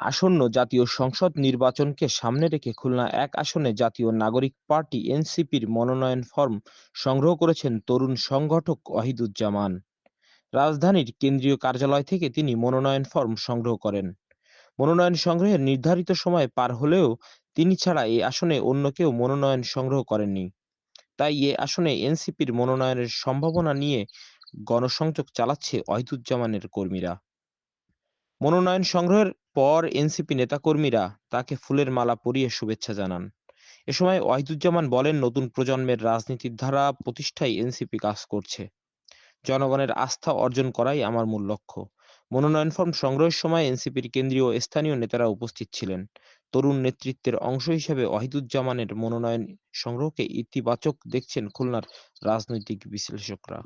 আসন্ন জাতীয় সংসদ নির্বাচনকে সামনে রেখে খুলনা এক আসনে জাতীয় নাগরিক পার্টি এনসিপির মনোনয়ন ফর্ম সংগ্রহ করেছেন তরুণ সংগঠক ওয়াহিদুজ্জামান। রাজধানীর কেন্দ্রীয় কার্যালয় থেকে তিনি মনোনয়ন ফর্ম সংগ্রহ করেন। মনোনয়ন সংগ্রহের নির্ধারিত সময় পার হলেও তিনি ছাড়া এই আসনে অন্য কেউ মনোনয়ন সংগ্রহ করেননি। তাই এ আসনে এনসিপির মনোনয়নের সম্ভাবনা নিয়ে গণসংযোগ চালাচ্ছে ওয়াহিদুজ্জামানের কর্মীরা। মনোনয়ন সংগ্রহের পর এনসিপি নেতাকর্মীরা তাকে ফুলের মালা পরিয়ে শুভেচ্ছা জানান। এ সময় ওয়াহিদুজ্জামান বলেন, নতুন প্রজন্মের রাজনীতির ধারা প্রতিষ্ঠায় এনসিপি কাজ করছে। জনগণের আস্থা অর্জন করাই আমার মূল লক্ষ্য। মনোনয়ন ফর্ম সংগ্রহের সময় এনসিপির কেন্দ্রীয় স্থানীয় নেতারা উপস্থিত ছিলেন। তরুণ নেতৃত্বের অংশ হিসেবে ওয়াহিদুজ্জামানের মনোনয়ন সংগ্রহকে ইতিবাচক দেখছেন খুলনার রাজনৈতিক বিশ্লেষকরা।